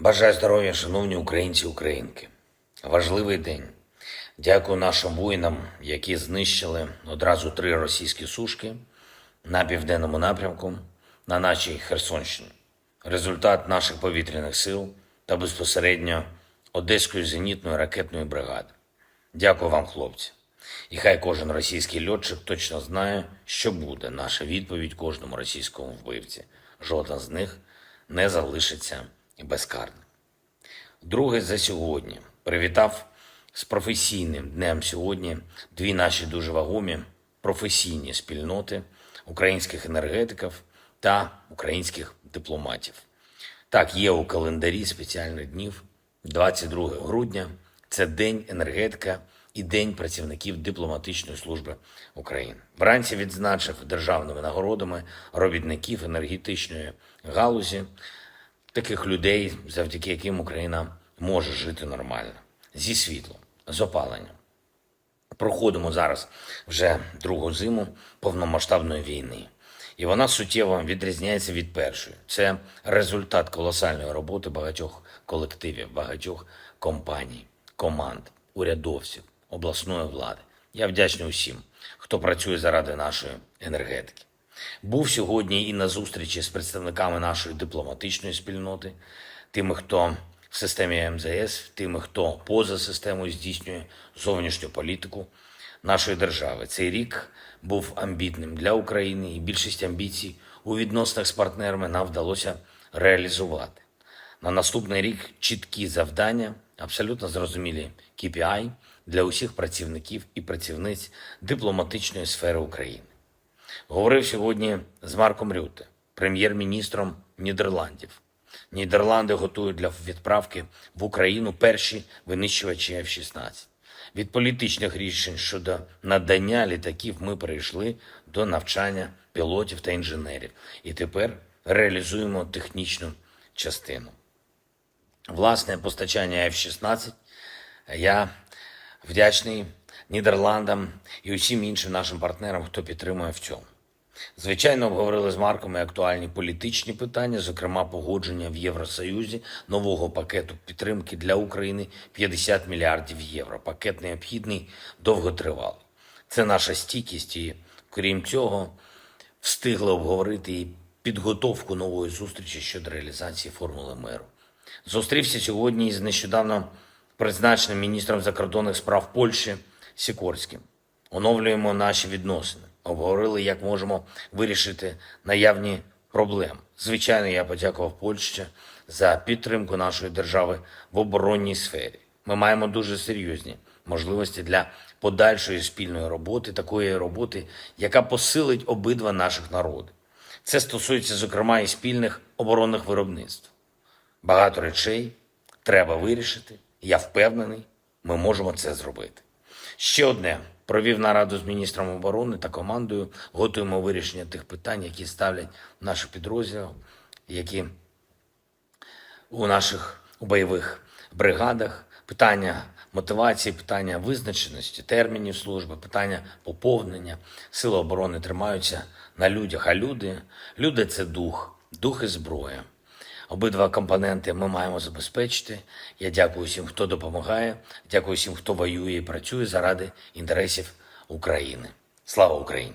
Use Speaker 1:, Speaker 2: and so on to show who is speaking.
Speaker 1: Бажаю здоров'я, шановні українці українки. Важливий день. Дякую нашим воїнам, які знищили одразу три російські сушки на південному напрямку на нашій Херсонщині. Результат наших повітряних сил та безпосередньо Одеської зенітної ракетної бригади. Дякую вам, хлопці. І хай кожен російський льотчик точно знає, що буде наша відповідь кожному російському вбивці. Жоден з них не залишиться безкарним. Друге за сьогодні привітав з професійним днем сьогодні дві наші дуже вагомі професійні спільноти українських енергетиків та українських дипломатів. Так, є у календарі спеціальних днів 22 грудня. Це День енергетика і День працівників дипломатичної служби України. Вранці відзначив державними нагородами робітників енергетичної галузі, таких людей, завдяки яким Україна може жити нормально зі світлом, з опаленням. Проходимо зараз вже другу зиму повномасштабної війни. І вона суттєво відрізняється від першої. Це результат колосальної роботи багатьох колективів, багатьох компаній, команд, урядовців, обласної влади. Я вдячний усім, хто працює заради нашої енергетики. Був сьогодні і на зустрічі з представниками нашої дипломатичної спільноти, тими, хто в системі МЗС, тими, хто поза системою здійснює зовнішню політику нашої держави. Цей рік був амбітним для України, і більшість амбіцій у відносинах з партнерами нам вдалося реалізувати. На наступний рік чіткі завдання, абсолютно зрозумілі KPI для усіх працівників і працівниць дипломатичної сфери України. Говорив сьогодні з Марком Рюте, прем'єр-міністром Нідерландів. Нідерланди готують для відправки в Україну перші винищувачі F-16. Від політичних рішень щодо надання літаків ми перейшли до навчання пілотів та інженерів. І тепер реалізуємо технічну частину. Власне постачання F-16 я вдячний Нідерландам і усім іншим нашим партнерам, хто підтримує в цьому. Звичайно, обговорили з Марком і актуальні політичні питання, зокрема погодження в Євросоюзі нового пакету підтримки для України 50 мільярдів євро. Пакет необхідний, довготривалий. Це наша стійкість, і крім цього, встигли обговорити і підготовку нової зустрічі щодо реалізації формули миру. Зустрівся сьогодні із нещодавно призначеним міністром закордонних справ Польщі Сікорським. Оновлюємо наші відносини. Обговорили, як можемо вирішити наявні проблеми. Звичайно, я подякував Польщі за підтримку нашої держави в оборонній сфері. Ми маємо дуже серйозні можливості для подальшої спільної роботи, такої роботи, яка посилить обидва наших народи. Це стосується, зокрема, і спільних оборонних виробництв. Багато речей треба вирішити. Я впевнений, ми можемо це зробити. Ще одне провів нараду з міністром оборони та командою. Готуємо вирішення тих питань, які ставлять наші підрозділи, які у наших бойових бригадах. Питання мотивації, питання визначеності, термінів служби, питання поповнення. Сили оборони тримаються на людях. А люди, люди це дух, дух і зброя. Обидва компоненти ми маємо забезпечити. Я дякую всім, хто допомагає. Дякую всім, хто воює і працює заради інтересів України. Слава Україні!